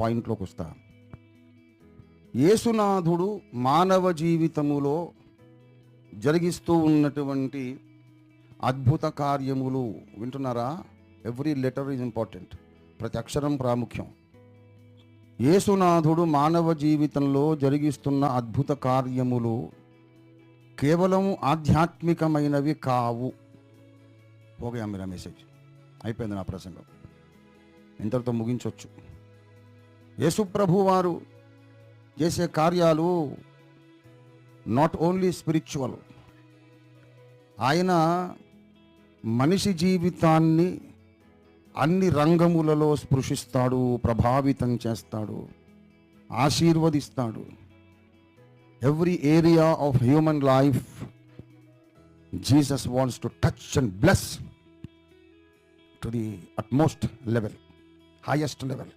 పాయింట్లోకి వస్తా. యేసునాథుడు మానవ జీవితములో జరిగిస్తూ ఉన్నటువంటి అద్భుత కార్యములు వింటున్నారా? ఎవ్రీ లెటర్ ఈజ్ ఇంపార్టెంట్ ప్రతి అక్షరం ప్రాముఖ్యం. యేసునాథుడు మానవ జీవితంలో జరిగిస్తున్న అద్భుత కార్యములు కేవలం ఆధ్యాత్మికమైనవి కావు. ఓకే మీరా మెసేజ్ అయిపోయింది నా ప్రసంగం. ఇంతటితో ముగించవచ్చు యేసుప్రభు వారు చేసే కార్యాలు నాట్ ఓన్లీ స్పిరిచువల్ ఆయన మనిషి జీవితాన్ని అన్ని రంగములలో స్పృశిస్తాడు ప్రభావితం చేస్తాడు ఆశీర్వదిస్తాడు. Every area of human life Jesus wants to touch and bless to the utmost level highest level